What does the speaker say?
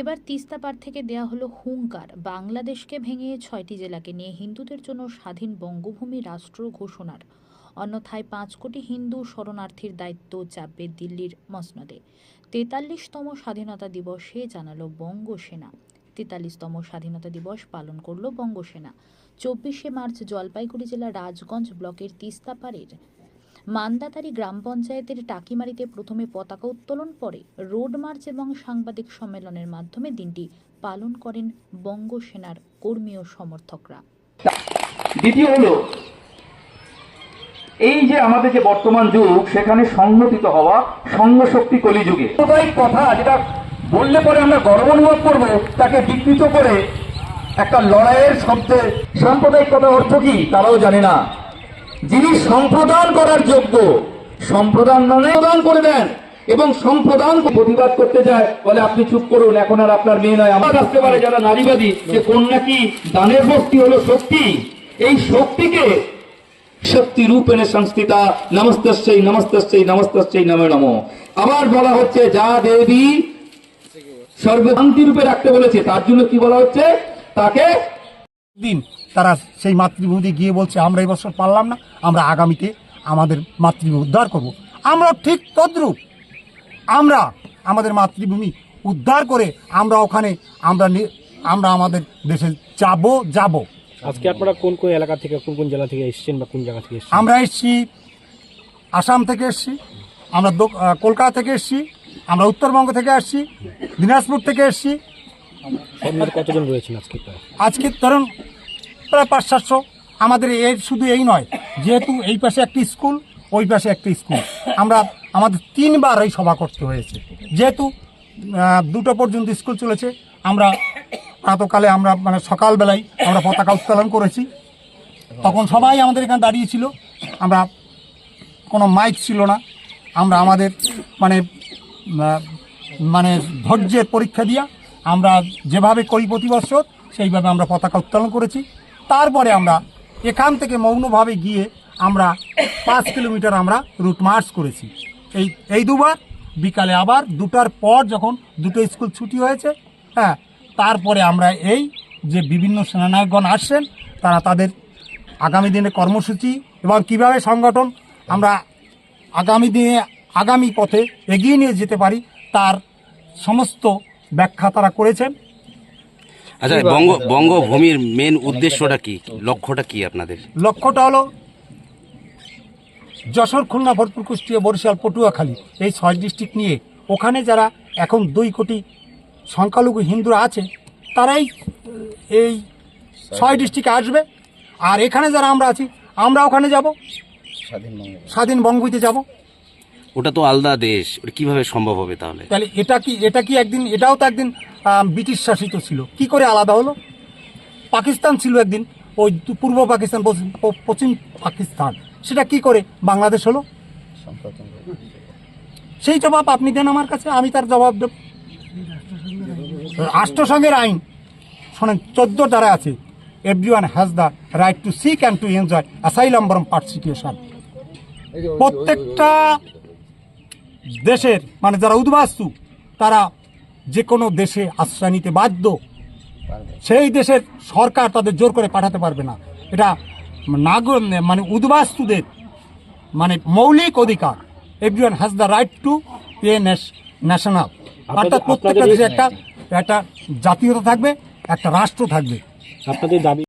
এবার তিস্তা পার থেকে দেয়া হলো হুঙ্কার। বাংলাদেশকে ভেঙে ছয়টি জেলাকে নিয়ে হিন্দুদের জন্য স্বাধীন বঙ্গভূমি রাষ্ট্র ঘোষণার। অন্যথায় পাঁচ কোটি হিন্দু শরণার্থীর দায়িত্ব চাপবে দিল্লির মসনদে। তেতাল্লিশতম স্বাধীনতা দিবসে জানালো বঙ্গসেনা। তেতাল্লিশতম স্বাধীনতা দিবস পালন করল বঙ্গসেনা। চব্বিশে মার্চ জলপাইগুড়ি জেলার রাজগঞ্জ ব্লকের তিস্তাপাড়ের মান্দাতারি গ্রাম পঞ্চায়েতের টাকিমারিতে প্রথমে পতাকা উত্তোলন পরে রোড মার্চ এবং সাংবাদিক সম্মেলনের মাধ্যমে দিনটি পালন করেন বঙ্গসেনার কর্মী ও সমর্থকরা। দ্বিতীয় হলো, এই যে আমাদের যে বর্তমান যুগ, সেখানে সংগঠিত হওয়া সঙ্গ শক্তি কলিযুগে কথা যেটা বললে পরে আমরা গর্ব অনুভব করব, তাকে বিকৃত করে একটা লড়াইয়ের শব্দে সাম্প্রদায়িক কথা অর্থ কি, তারাও জানে না। যিনি সম্প্রদান করার যোগ্য, সম্প্রদান মানে প্রদান করে দেন এবং সম্প্রদান প্রতিবাদ করতে যায়, বলে আপনি চুপ করুন, এখন আর আপনার মেয়ে নয়। আমার আসতে পারে যারা নারীবাদী, যে কন্যা কি দানের শক্তি হলো শক্তি। এই শক্তিকে শক্তি রূপেণ সংস্থিতা নমস্তস্যই নমস্তস্যই নমস্তস্যই নমো নমো। আবার বলা হচ্ছে, যা দেবী সর্বশান্তি রূপে রাখতে বলেছে, তার জন্য কি বলা হচ্ছে? তাকে দিন। তারা সেই মাতৃভূমিতে গিয়ে বলছে আমরা এই বছর পারলাম না আমরা আগামীতে আমাদের মাতৃভূমি উদ্ধার করব। আমরা ঠিক তদ্রূপ। আমরা আমাদের মাতৃভূমি উদ্ধার করে আমরা ওখানে আমরা আমরা আমাদের দেশে যাব যাব। আজকে আপনারা কোন কোন এলাকা থেকে কোন কোন জেলা থেকে এসেছেন বা কোন জায়গা থেকে এসেছেন? আমরা এসছি আসাম থেকে এসছি আমরা কলকাতা থেকে এসছি আমরা উত্তরবঙ্গ থেকে আসছি দিনাজপুর থেকে এসছি। কতজন রয়েছেন আজকে? আজকে ধরুন প্রায় পাঁচ, সাতশো। আমাদের এই, শুধু এই নয়, যেহেতু এই পাশে একটি স্কুল, ওই পাশে একটি স্কুল। আমরা আমাদের তিনবার এই সভা করতে হয়েছে। যেহেতু দুটো পর্যন্ত স্কুল চলেছে, আমরা প্রাতকালে আমরা মানে সকালবেলায় আমরা পতাকা উত্তোলন করেছি। তখন সবাই আমাদের এখানে দাঁড়িয়েছিল আমরা কোনো মাইক ছিল না। আমরা আমাদের মানে মানে ধৈর্যের পরীক্ষা দিয়া আমরা যেভাবে করি প্রতি বছর, সেইভাবে আমরা পতাকা উত্তোলন করেছি। তারপরে আমরা এখান থেকে মৌনভাবে গিয়ে আমরা পাঁচ কিলোমিটার আমরা রুট মার্চ করেছি। এই এই দুবার, বিকালে আবার, দুটার পর যখন দুটো স্কুল ছুটি হয়েছে হ্যাঁ তারপরে আমরা এই যে বিভিন্ন সেনানায়কগণ আসছেন, তারা তাদের আগামী দিনে কর্মসূচি এবং কীভাবে সংগঠন আমরা আগামী দিনে, আগামী পথে এগিয়ে নিয়ে যেতে পারি, তার সমস্ত ব্যাখ্যা তারা করেছেন। আচ্ছা বঙ্গ বঙ্গভূমির মেন উদ্দেশ্যটা কি? লক্ষ্যটা কি আপনাদের? লক্ষ্যটা হলো যশোর খুলনা ভরপুর কুষ্টিয়া বরিশাল পটুয়াখালী এই ছয় ডিস্ট্রিক্ট নিয়ে। ওখানে যারা এখন দুই কোটি সংখ্যালঘু হিন্দুরা আছে তারাই এই ছয় ডিস্ট্রিক্টে আসবে। আর এখানে যারা আমরা আছি আমরা ওখানে যাব। স্বাধীন বঙ্গবইতে যাব। ওটা তো আলাদা দেশ, ওটা কীভাবে সম্ভব হবে তাহলে? তাহলে এটা কি এটা কি একদিন, এটাও তো একদিন ব্রিটিশ শাসিত ছিল। কি করে আলাদা হলো? পাকিস্তান ছিল একদিন, ওই পূর্ব পাকিস্তান, পশ্চিম- পাকিস্তান। সেটা কি করে বাংলাদেশ হলো? সেই জবাব আপনি দেন আমার কাছে, আমি তার জবাব দেব। রাষ্ট্রসংঘের আইন, শোনেন, চোদ্দ দ্বারা আছে। Everyone has the right to seek and to enjoy asylum from persecution প্রত্যেকটা দেশের মানে যারা উদ্বাস্তু তারা যে কোনো দেশে আশ্রয় নিতে বাধ্য সেই দেশের সরকার তাদের জোর করে পাঠাতে পারবে না। এটা নাগর মানে উদ্বাস্তুদের মানে মৌলিক অধিকার। Everyone has the right to a national অর্থাৎ প্রত্যেকটা দেশে একটা একটা জাতীয়তা থাকবে একটা রাষ্ট্র থাকবে। আপনাদের দাবি